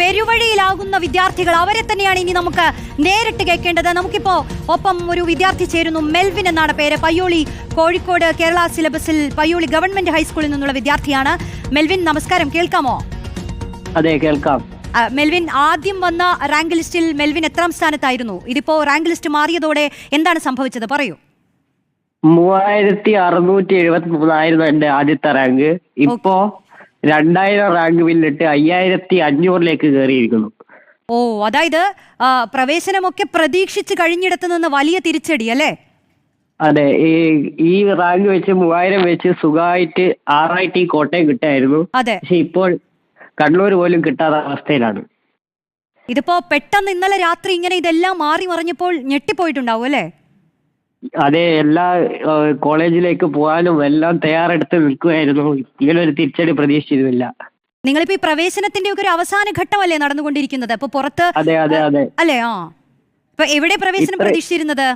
പെരുവഴിയിലാകുന്ന വിദ്യാർത്ഥികൾ അവരെ തന്നെയാണ് ഇനി നമുക്ക് നേരിട്ട് കേൾക്കേണ്ടത്. നമുക്കിപ്പോ ഒപ്പം ഒരു വിദ്യാർത്ഥി ചേരുന്നു. മെൽവിൻ എന്നാണ് പേര്. പയ്യോളി കോഴിക്കോട് കേരള സിലബസിൽ പയ്യോളി ഗവൺമെന്റ് ഹൈസ്കൂളിൽ നിന്നുള്ള വിദ്യാർത്ഥിയാണ്. മെൽവിൻ നമസ്കാരം. കേൾക്കാമോ? അതെ കേൾക്കാം. മെൽവിൻ ആദ്യം വന്ന റാങ്ക് ലിസ്റ്റിൽ മെൽവിൻ എത്രാം സ്ഥാനത്തായിരുന്നു? ഇതിപ്പോ റാങ്ക് ലിസ്റ്റ് മാറിയതോടെ എന്താണ് സംഭവിച്ചത്? പറയൂ. മൂവായിരത്തി അറുന്നൂറ്റി എഴുപത്തി മൂന്നായിരുന്നു എന്റെ ആദ്യത്തെ റാങ്ക്. ഇപ്പോ രണ്ടായിരം റാങ്ക് പിന്നിട്ട് അയ്യായിരത്തി അഞ്ഞൂറിലേക്ക് കയറിയിരിക്കുന്നു ഓ അതായത് പ്രവേശനമൊക്കെ പ്രതീക്ഷിച്ച് കഴിഞ്ഞിടത്ത് നിന്ന് വലിയ തിരിച്ചടി അല്ലേ? അതെ ഈ ഈ റാങ്ക് വെച്ച് മൂവായിരം വെച്ച് സുഖമായിട്ട് ആർ ഐ ടി കോട്ടയം കിട്ടായിരുന്നു. അതെ. പക്ഷെ ഇപ്പോൾ കണ്ണൂർ പോലും കിട്ടാത്ത അവസ്ഥയിലാണ്. ഇതിപ്പോ പെട്ടെന്ന് ഇന്നലെ രാത്രി ഇങ്ങനെ ഇതെല്ലാം മാറി മറിഞ്ഞപ്പോൾ ഞെട്ടിപ്പോയിട്ടുണ്ടാവും അല്ലേ? അതെ എല്ലാ കോളേജിലേക്ക് പോകാനും എല്ലാം തയ്യാറെടുത്ത് നിൽക്കുകയായിരുന്നു ഇങ്ങനെ ഒരു തിരിച്ചടി പ്രതീക്ഷിച്ചിരുന്നില്ല. നിങ്ങളിപ്പോ ഈ പ്രവേശനത്തിന്റെ ഒക്കെ ഒരു അവസാന ഘട്ടമല്ലേ നടന്നുകൊണ്ടിരിക്കുന്നത്? അപ്പൊ പുറത്ത് അതെ അതെ അതെ. അല്ലേ ആ. ഇപ്പൊ എവിടെ പ്രവേശനം പ്രതീക്ഷിച്ചിരുന്നത്?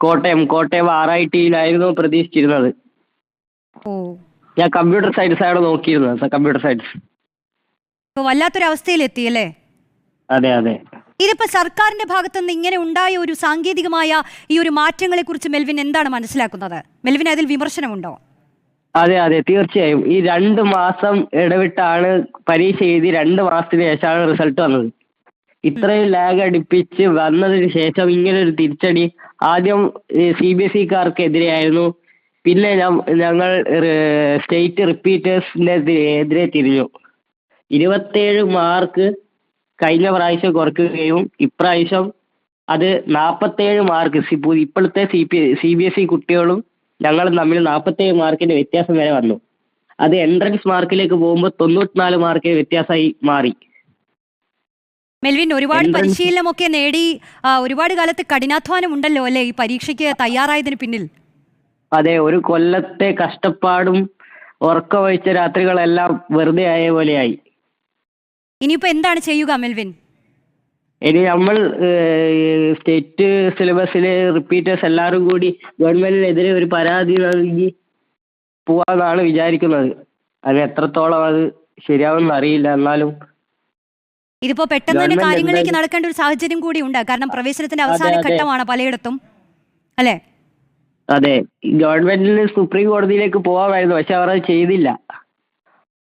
കോട്ടയം കോട്ടയം ആർ ഐ ടിയിലായിരുന്നു പ്രതീക്ഷിച്ചിരുന്നത്. ഓ. ഞാൻ കമ്പ്യൂട്ടർ സയൻസ് ആണ് നോക്കിയിരുന്നത് കമ്പ്യൂട്ടർ സയൻസ്. വല്ലാത്തൊരു അവസ്ഥയിലെത്തി അല്ലേ? അതെ അതെ. ഇതിപ്പോ സർക്കാരിന്റെ ഭാഗത്തു നിന്ന് ഇങ്ങനെ ഉണ്ടായ ഒരു സാങ്കേതികമായ ഈ ഒരു മാറ്റങ്ങളെ കുറിച്ച് മെൽവിൻ എന്താണ് മനസ്സിലാക്കുന്നത്? മെൽവിൻ അതിൽ വിമർശനമുണ്ടോ? അതെ അതെ തീർച്ചയായും. ഈ രണ്ട് മാസം ഇടവിട്ടാണ് പരീക്ഷ എഴുതി രണ്ട് മാസത്തിന് ശേഷമാണ് റിസൾട്ട് വന്നത്. ഇത്രയും ലാഗ് അടുപ്പിച്ച് വന്നതിന് ശേഷം ഇങ്ങനെ ഒരു തിരിച്ചടി ആദ്യം സി ബി എസ് ഇക്കാർക്കെതിരെയായിരുന്നു. പിന്നെ ഞങ്ങൾ സ്റ്റേറ്റ് റിപ്പീറ്റേഴ്സിന്റെ എതിരെ തിരിഞ്ഞു. ഇരുപത്തേഴ് മാർക്ക് കഴിഞ്ഞ പ്രാവശ്യം കുറയ്ക്കുകയും ഇപ്രാവശ്യം അത് നാൽപ്പത്തേഴ് മാർക്ക് ഇപ്പോഴത്തെ C P C B S E കുട്ടികളും ഞങ്ങളും തമ്മിൽ നാൽപ്പത്തേഴ് മാർക്കിന്റെ വ്യത്യാസം വരെ വന്നു. അത് എൻട്രൻസ് മാർക്കിലേക്ക് പോകുമ്പോൾ തൊണ്ണൂറ്റിനാല് മാർക്കിന് വ്യത്യാസമായി മാറി. മെൽവിൻ ഒരുപാട് പരിശീലനം പരിശീലനമൊക്കെ നേടി. ഒരുപാട് കാലത്ത് കഠിനാധ്വാനം ഉണ്ടല്ലോ അല്ലേ? ഈ പരീക്ഷയ്ക്ക് തയ്യാറായതിന് പിന്നിൽ. അതെ ഒരു കൊല്ലത്തെ കഷ്ടപ്പാടും ഉറക്കമൊഴിച്ച രാത്രികളെല്ലാം വെറുതെ ആയ പോലെയായി. ഇനിയിപ്പോ എന്താണ് ചെയ്യുക മെൽവിൻ? ഇനി നമ്മൾ സ്റ്റേറ്റ് സിലബസിലെ റിപ്പീറ്റേഴ്സ് എല്ലാവരും കൂടി ഗവൺമെന്റിനെതിരെ ഒരു പരാതി നൽകി പോവാന്നാണ് വിചാരിക്കുന്നത്. അത് എത്രത്തോളം അത് ശരിയാവുമെന്ന് അറിയില്ല. എന്നാലും ഇതിപ്പോ പെട്ടെന്ന് തന്നെ കാര്യങ്ങളിലേക്ക് നടക്കേണ്ട ഒരു സാഹചര്യം കൂടി ഉണ്ട്. കാരണം പ്രവേശനത്തിന്റെ അവസാന. ഘട്ടമാണ് പലയിടത്തും. അല്ലേ? അതെ. ഗവൺമെന്റിന് സുപ്രീം കോടതിയിലേക്ക് പോവാമായിരുന്നു. പക്ഷെ അവർ അത് ചെയ്തില്ല.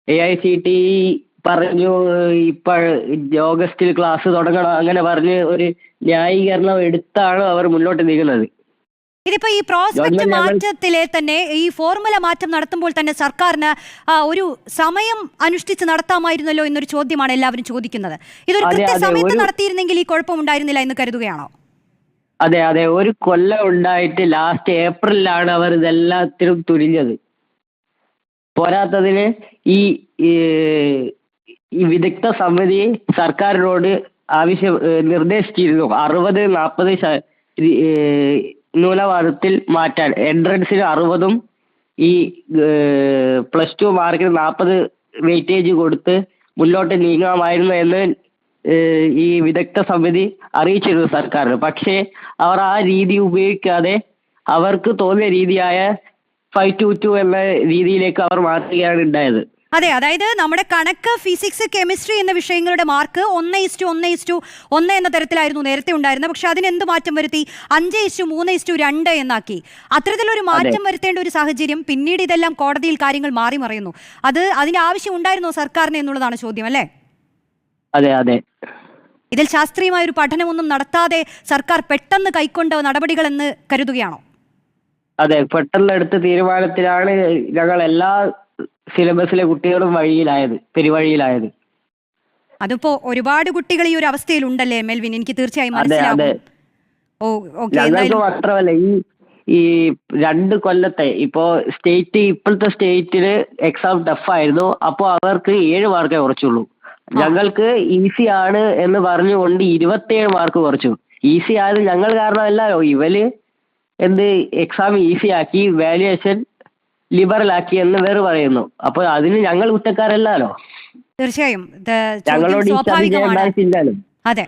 എ ഐ സി ടി പറഞ്ഞു ഇപ്പൊ ഓഗസ്റ്റിൽ ക്ലാസ് തുടങ്ങണം അങ്ങനെ പറഞ്ഞ് ഒരു ന്യായീകരണം എടുത്താണ് അവർ മുന്നോട്ട് നീങ്ങുന്നത്. ഇതിപ്പോ ഈ പ്രോസ്പെക്ട് മാറ്റത്തിലെ തന്നെ ഈ ഫോർമുല മാറ്റം നടത്തുമ്പോൾ തന്നെ സർക്കാരിന് ഒരു സമയം അനുഷ്ഠിച്ച് നടത്താമായിരുന്നല്ലോ എന്നൊരു ചോദ്യമാണ് എല്ലാവരും ചോദിക്കുന്നത്. ഇതൊരു കൃത്യസമയത്ത് നടത്തിയിരുന്നെങ്കിൽ ഈ കുഴപ്പമുണ്ടായിരുന്നില്ല എന്ന് കരുതുകയാണോ? അതെ അതെ ഒരു കൊല്ലം ഉണ്ടായിട്ട് ലാസ്റ്റ് ഏപ്രിലാണ് അവർ ഇതെല്ലാത്തിനും തുരിഞ്ഞത്. പോരാത്തതിന് ഈ ഈ വിദഗ്ധ സമിതി സർക്കാരിനോട് ആവശ്യം നിർദ്ദേശിച്ചിരുന്നു. അറുപത് നാൽപ്പത് നൂലവാദത്തിൽ മാറ്റാൻ. എൻട്രൻസിന് അറുപതും ഈ പ്ലസ് ടു മാർക്കിന് നാൽപ്പത് വെയിറ്റേജ് കൊടുത്ത് മുന്നോട്ട് നീങ്ങാമായിരുന്നു എന്ന് ഈ വിദഗ്ധ സമിതി അറിയിച്ചിരുന്നു സർക്കാരിന്. പക്ഷേ അവർ ആ രീതി ഉപയോഗിക്കാതെ അവർക്ക് തോന്നിയ രീതിയായ ഫൈവ് ടു ടു എന്ന രീതിയിലേക്ക് അവർ മാറ്റുകയാണ് ഉണ്ടായത്. അതെ അതായത് നമ്മുടെ കണക്ക് ഫിസിക്സ് കെമിസ്ട്രി എന്ന വിഷയങ്ങളുടെ മാർക്ക് ഒന്ന് ഇസ്റ്റു ഒന്ന് ഇസ്റ്റു ഒന്ന് എന്ന തരത്തിലായിരുന്നു നേരത്തെ ഉണ്ടായിരുന്നത്. പക്ഷെ അതിന് എന്ത് മാറ്റം വരുത്തി? അഞ്ച് ഇസ്റ്റു മൂന്ന് ഇസ്റ്റു രണ്ട് എന്നാക്കി. അത്തരത്തിലൊരു മാറ്റം വരുത്തേണ്ട ഒരു സാഹചര്യം പിന്നീട് ഇതെല്ലാം കോടതിയിൽ കാര്യങ്ങൾ മാറി മറിയുന്നു. അത് അതിന്റെ ആവശ്യം ഉണ്ടായിരുന്നോ സർക്കാരിന് എന്നുള്ളതാണ് ചോദ്യം അല്ലേ? അതെ അതെ. ഇതിൽ ശാസ്ത്രീയമായ ഒരു പഠനമൊന്നും നടത്താതെ സർക്കാർ പെട്ടെന്ന് കൈക്കൊണ്ട നടപടികൾ എന്ന് കരുതുകയാണോ? അതെ പെട്ടെന്ന് എടുത്ത തീരുമാനത്തിലാണ് ഞങ്ങൾ എല്ലാ സിലബസിലെ കുട്ടികളും വഴിയിലായത് പെരുവഴിയിലായത്. അതിപ്പോ ഒരുപാട് കുട്ടികൾ ഈ ഒരു അവസ്ഥയിൽ ഉണ്ടല്ലേ മെൽവിൻ? എനിക്ക് തീർച്ചയായും ഓ ഞങ്ങൾക്ക് മാത്രമല്ല ഈ ഈ രണ്ട് കൊല്ലത്തെ ഇപ്പോ സ്റ്റേറ്റ് ഇപ്പോഴത്തെ സ്റ്റേറ്റിൽ എക്സാം ടഫ് ആയിരുന്നു. അപ്പോ അവർക്ക് ഏഴ് മാർക്കേ കുറച്ചുള്ളൂ. ഞങ്ങൾക്ക് ഈസി ആണ് എന്ന് പറഞ്ഞുകൊണ്ട് ഇരുപത്തിയേഴ് മാർക്ക് കുറച്ചു. ഈസി ആയത് ഞങ്ങൾ കാരണമല്ല ഇവൽ എന്ത് എക്സാം ഈസി ആക്കി വാല്യുവേഷൻ ലിബറൽ ആക്കി എന്ന് വേറെ പറയുന്നു. അപ്പൊ അതിന് ഞങ്ങൾ കുറ്റക്കാരല്ലോ തീർച്ചയായും. ഞങ്ങളോട് സ്വാഭാവികമാണ്. അതെ.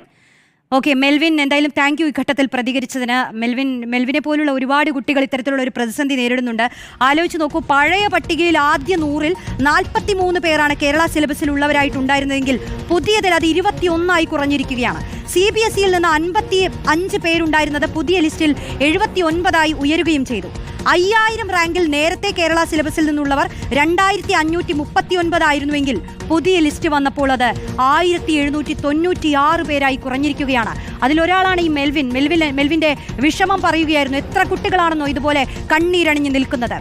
ഓക്കെ മെൽവിൻ എന്തായാലും താങ്ക് യു ഈ ഘട്ടത്തിൽ പ്രതികരിച്ചതിന്. മെൽവിൻ മെൽവിനെ പോലുള്ള ഒരുപാട് കുട്ടികൾ ഇത്തരത്തിലുള്ള ഒരു പ്രതിസന്ധി നേരിടുന്നുണ്ട്. ആലോചിച്ച് നോക്കൂ പഴയ പട്ടികയിൽ ആദ്യ നൂറിൽ നാൽപ്പത്തി മൂന്ന് പേരാണ് കേരള സിലബസിൽ ഉള്ളവരായിട്ടുണ്ടായിരുന്നതെങ്കിൽ പുതിയതിൽ അത് ഇരുപത്തിയൊന്നായി കുറഞ്ഞിരിക്കുകയാണ്. സി ബി എസ് ഇയിൽ നിന്ന് അൻപത്തി അഞ്ച് പേരുണ്ടായിരുന്നത് പുതിയ ലിസ്റ്റിൽ എഴുപത്തി ഒൻപതായി ഉയരുകയും ചെയ്തു. അയ്യായിരം റാങ്കിൽ നേരത്തെ കേരള സിലബസിൽ നിന്നുള്ളവർ രണ്ടായിരത്തി അഞ്ഞൂറ്റി മുപ്പത്തി ഒൻപതായിരുന്നുവെങ്കിൽ പുതിയ ലിസ്റ്റ് വന്നപ്പോൾ അത് ആയിരത്തി എഴുന്നൂറ്റി തൊണ്ണൂറ്റി ആറ് പേരായി കുറഞ്ഞിരിക്കുകയാണ്. അതിലൊരാളാണ് ഈ മെൽവിൻ. മെൽവിൻ മെൽവിന്റെ വിഷമം പറയുകയായിരുന്നു എത്ര കുട്ടികളാണെന്നോ ഇതുപോലെ കണ്ണീരണിഞ്ഞ് നിൽക്കുന്നത്?